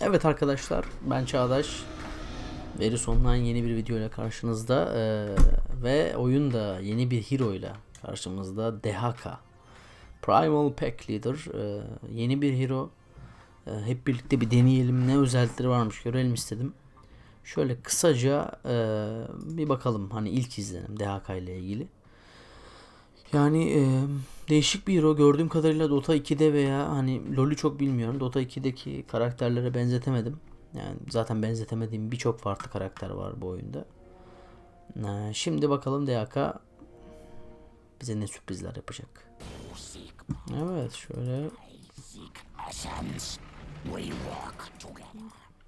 Evet arkadaşlar ben Çağdaş. Veri sonundan yeni bir video ile karşınızda eee, ve oyun da yeni bir hero ile karşımızda Dehaka. Primal Pack Leader eee, yeni bir hero. Eee, hep birlikte bir deneyelim ne özellikleri varmış görelim istedim. Şöyle kısaca eee, bir bakalım hani ilk izlenim Dehaka ile ilgili. Yani e, değişik bir hero gördüğüm kadarıyla Dota 2'de veya hani LoL'ü çok bilmiyorum. Dota 2'deki karakterlere benzetemedim. Yani zaten benzetemediğim birçok farklı karakter var bu oyunda. E, şimdi bakalım DK bize ne sürprizler yapacak. Evet şöyle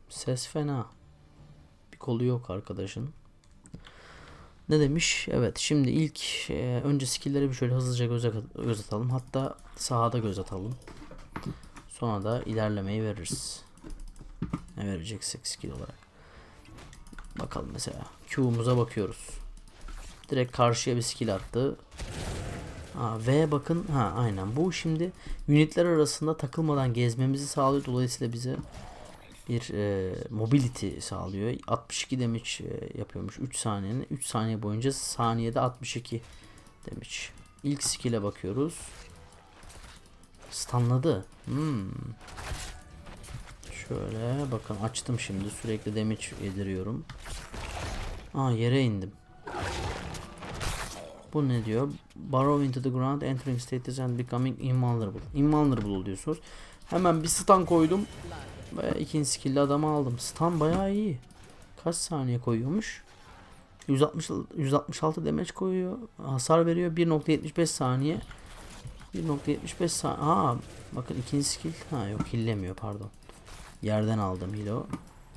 ses fena. Bir kolu yok arkadaşın. Ne demiş? Evet şimdi ilk e, önce skill'leri bir şöyle hızlıca göze, göz atalım. Hatta sahada göz atalım. Sonra da ilerlemeyi veririz. Ne vereceksek skill olarak. Bakalım mesela. Q'muza bakıyoruz. Direkt karşıya bir skill attı. Ha, V bakın. Ha aynen. Bu şimdi unitler arasında takılmadan gezmemizi sağlıyor. Dolayısıyla bize bir e, mobility sağlıyor. 62 damage e, yapıyormuş 3 saniyenin. 3 saniye boyunca saniyede 62 damage. İlk skill'e bakıyoruz. Stunladı. Hmm. Şöyle bakın açtım şimdi sürekli damage yediriyorum. Aa yere indim. Bu ne diyor? Burrow into the ground, entering status and becoming invulnerable. Invulnerable oluyorsunuz. Hemen bir stun koydum. Ve ikinci skill'le adamı aldım. Stun bayağı iyi. Kaç saniye koyuyormuş? 160 166 damage koyuyor. Hasar veriyor 1.75 saniye. 1.75 saniye. Aa bakın ikinci skill. Ha yok hillemiyor pardon. Yerden aldım hilo.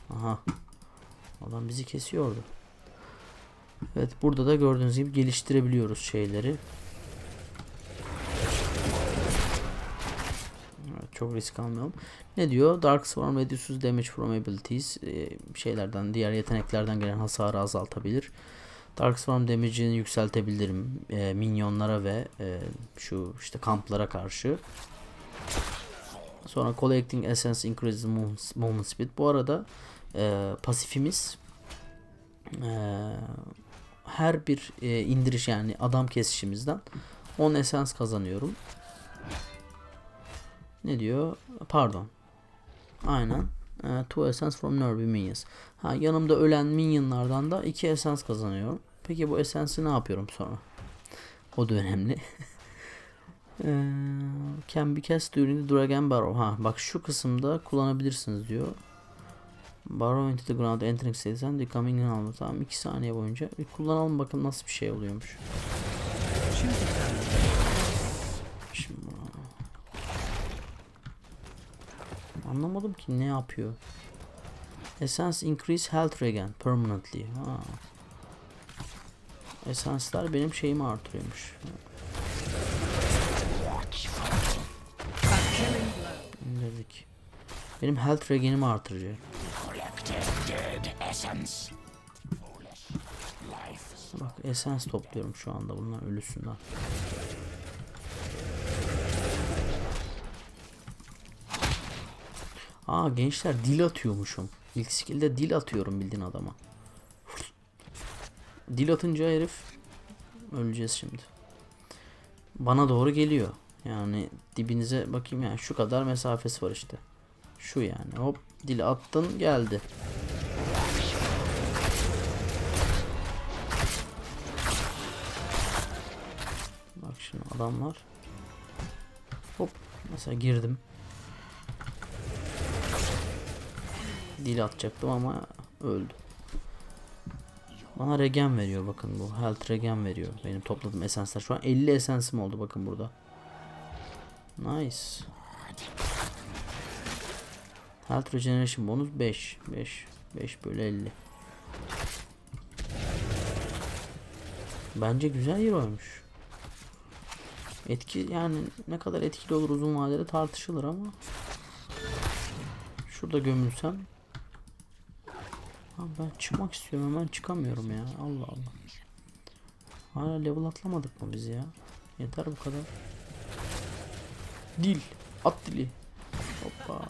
Aha. Adam bizi kesiyordu. Evet burada da gördüğünüz gibi geliştirebiliyoruz şeyleri. Çok risk almayalım. Ne diyor? Dark Swarm reduces damage from abilities. Ee, şeylerden, diğer yeteneklerden gelen hasarı azaltabilir. Dark Swarm damage'ini yükseltebilirim e, minyonlara ve e, şu işte kamplara karşı. Sonra collecting essence increases movement, speed. Bu arada e, pasifimiz e, her bir e, indiriş yani adam kesişimizden 10 essence kazanıyorum. Ne diyor? Pardon. Aynen. E, two essence from nervy minions. Ha, yanımda ölen minionlardan da 2 essence kazanıyorum. Peki bu essence'i ne yapıyorum sonra? O da önemli. Eee, can be cast during the dragon barrow. Ha bak şu kısımda kullanabilirsiniz diyor. Barrow into the ground entering status and becoming invulnerable. Tamam 2 saniye boyunca. Bir kullanalım bakın nasıl bir şey oluyormuş. Şimdi Anlamadım ki ne yapıyor. Essence increase health regen permanently. Ha. Esanslar benim şeyimi artırıyormuş. İndirdik. Benim health regenimi artıracak. Bak esans topluyorum şu anda bunlar ölüsünden. Aa gençler dil atıyormuşum. İlk skill'de dil atıyorum bildiğin adama. Dil atınca herif öleceğiz şimdi. Bana doğru geliyor. Yani dibinize bakayım yani şu kadar mesafesi var işte. Şu yani hop dil attın geldi. Bak şimdi adamlar. Hop mesela girdim. Dil atacaktım ama öldü. Bana regen veriyor bakın bu. Health regen veriyor. Benim topladığım esanslar. Şu an 50 esensim oldu bakın burada. Nice. Health regeneration bonus 5. 5. 5 bölü 50. Bence güzel hero'ymuş. Etki yani ne kadar etkili olur uzun vadede tartışılır ama. Şurada gömülsem Abi ben çıkmak istiyorum hemen çıkamıyorum ya. Allah Allah. Hala level atlamadık mı biz ya? Yeter bu kadar. Dil. At dili. Hoppa.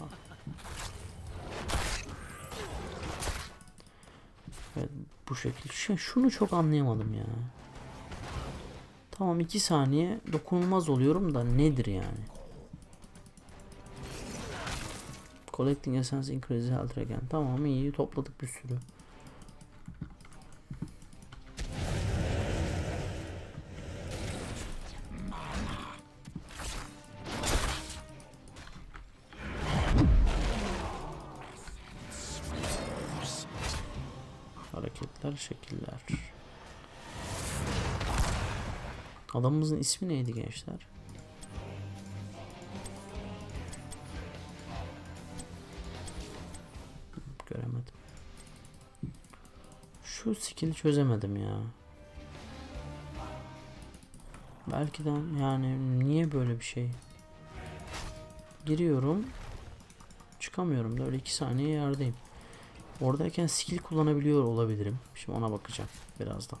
Evet bu şekilde. Şey, şunu çok anlayamadım ya. Tamam 2 saniye dokunulmaz oluyorum da nedir yani? Collecting essence increases health again. Tamam iyi topladık bir sürü. Hareketler, şekiller. Adamımızın ismi neydi gençler? Şu skill'i çözemedim ya. Belki de yani niye böyle bir şey? Giriyorum. Çıkamıyorum da öyle 2 saniye yerdeyim. Oradayken skill kullanabiliyor olabilirim. Şimdi ona bakacağım birazdan.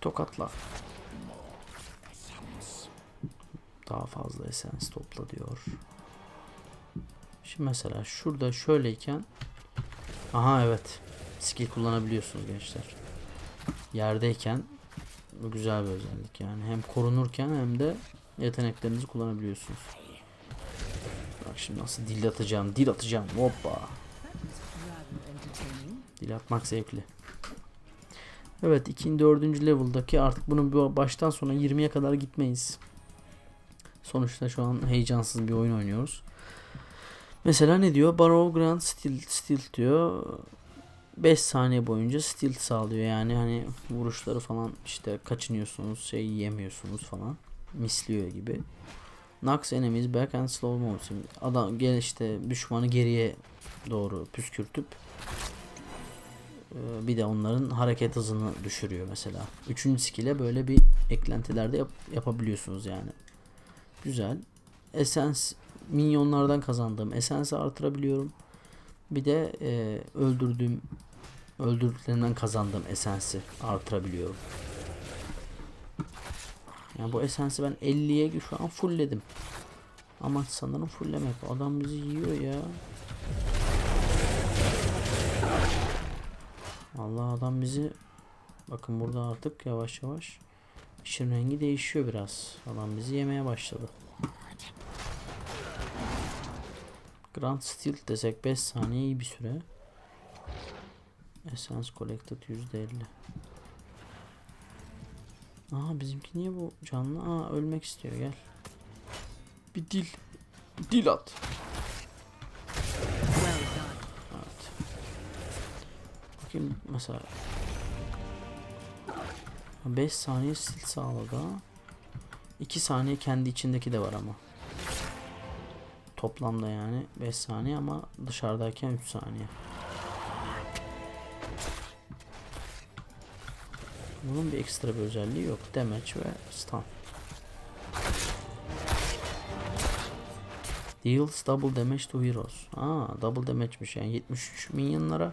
Tokatla. Daha fazla esens topla diyor. Şimdi mesela şurada şöyleyken Aha evet. Skill kullanabiliyorsunuz gençler. Yerdeyken bu güzel bir özellik yani. Hem korunurken hem de yeteneklerinizi kullanabiliyorsunuz. Bak şimdi nasıl dil atacağım, dil atacağım. Hoppa. Dil atmak zevkli. Evet ikinci dördüncü level'daki artık bunu bir baştan sona 20'ye kadar gitmeyiz. Sonuçta şu an heyecansız bir oyun oynuyoruz. Mesela ne diyor? Barrow Grand Steel, Steel diyor. 5 saniye boyunca steal sağlıyor yani hani vuruşları falan işte kaçınıyorsunuz şey yemiyorsunuz falan misliyor gibi. Knocks enemies back and slow motion. Adam gel işte düşmanı geriye doğru püskürtüp e, bir de onların hareket hızını düşürüyor mesela. Üçüncü skill'e böyle bir eklentilerde yap- yapabiliyorsunuz yani. Güzel. Essence minyonlardan kazandığım esensi artırabiliyorum. Bir de e, öldürdüğüm öldürdüklerinden kazandığım esensi artırabiliyorum. Yani bu esensi ben 50'ye şu an fullledim. Ama sanırım fulllemek. Adam bizi yiyor ya. Allah adam bizi bakın burada artık yavaş yavaş işin rengi değişiyor biraz. Adam bizi yemeye başladı. Grand Steel desek 5 saniye iyi bir süre. Essence Collected %50. Aa bizimki niye bu canlı? Aa ölmek istiyor gel. Bir dil. Dil at. Evet. Bakayım mesela 5 saniye sil sağladı. 2 saniye kendi içindeki de var ama. Toplamda yani 5 saniye ama dışarıdayken 3 saniye. Bunun bir ekstra bir özelliği yok. Damage ve stun. Deals double damage to heroes. Aa double damage'miş yani 73 minyonlara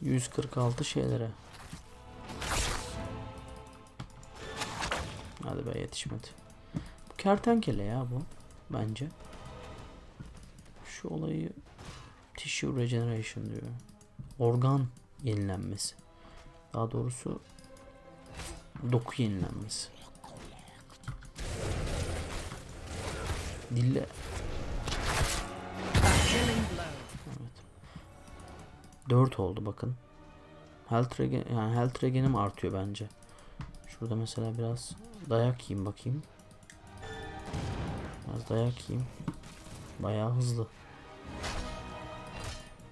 146 şeylere. Hadi be yetişmedi. Bu kertenkele ya bu bence. Şu olayı tissue regeneration diyor. Organ yenilenmesi. Daha doğrusu doku yenilenmesi. Dille. Evet. 4 oldu bakın. Health regen, yani health regenim artıyor bence. Şurada mesela biraz dayak yiyeyim bakayım. Biraz dayak yiyeyim. Bayağı hızlı.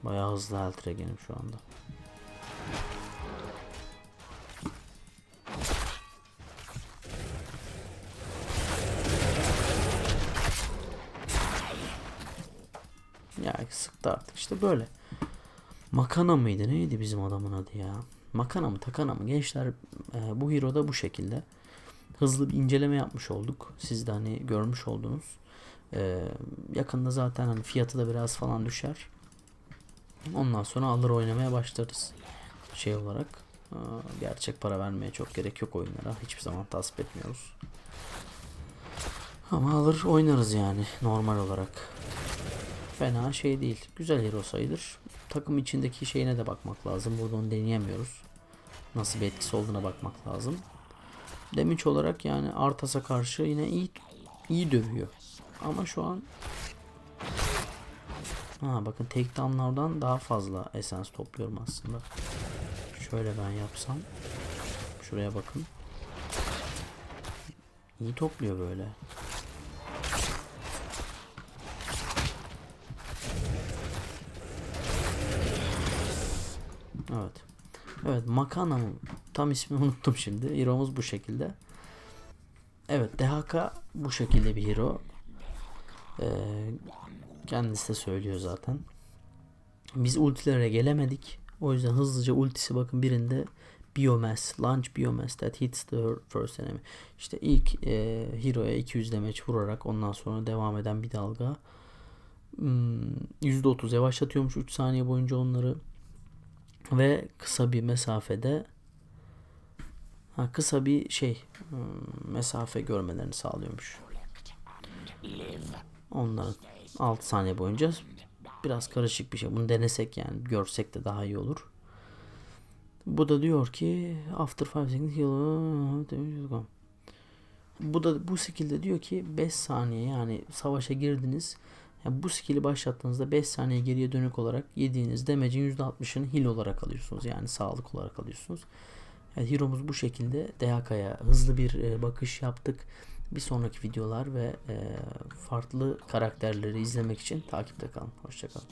Bayağı hızlı health regenim şu anda. Ya sıktı artık işte böyle. Makana mıydı neydi bizim adamın adı ya? Makana mı takana mı? Gençler e, bu hero da bu şekilde. Hızlı bir inceleme yapmış olduk. Siz de hani görmüş oldunuz. E, yakında zaten hani fiyatı da biraz falan düşer. Ondan sonra alır oynamaya başlarız. Şey olarak. e, gerçek para vermeye çok gerek yok oyunlara. Hiçbir zaman tasvip etmiyoruz. Ama alır oynarız yani normal olarak. Fena şey değil. Güzel hero sayılır. Takım içindeki şeyine de bakmak lazım. Burada onu deneyemiyoruz. Nasıl bir etkisi olduğuna bakmak lazım. Damage olarak yani Arthas'a karşı yine iyi iyi dövüyor. Ama şu an Ha bakın takedown'lardan daha fazla esans topluyorum aslında. Şöyle ben yapsam. Şuraya bakın. İyi topluyor böyle. Evet. Evet Makana'nın tam ismini unuttum şimdi. Hero'muz bu şekilde. Evet DHK bu şekilde bir hero. Ee, kendisi de söylüyor zaten. Biz ultilere gelemedik. O yüzden hızlıca ultisi bakın birinde biomass, launch biomass that hits the first enemy. İşte ilk e, hero'ya 200 damage vurarak ondan sonra devam eden bir dalga. Hmm, %30 yavaşlatıyormuş 3 saniye boyunca onları ve kısa bir mesafede ha, kısa bir şey hmm, mesafe görmelerini sağlıyormuş. Onların 6 saniye boyunca biraz karışık bir şey. Bunu denesek yani görsek de daha iyi olur. Bu da diyor ki after 5 seconds heal bu da bu skill'de diyor ki 5 saniye yani savaşa girdiniz. Yani bu skill'i başlattığınızda 5 saniye geriye dönük olarak yediğiniz damage'in %60'ını heal olarak alıyorsunuz. Yani sağlık olarak alıyorsunuz. Evet, Hero'muz bu şekilde DHK'ya hızlı bir e, bakış yaptık. Bir sonraki videolar ve e, farklı karakterleri izlemek için takipte kalın. Hoşçakalın.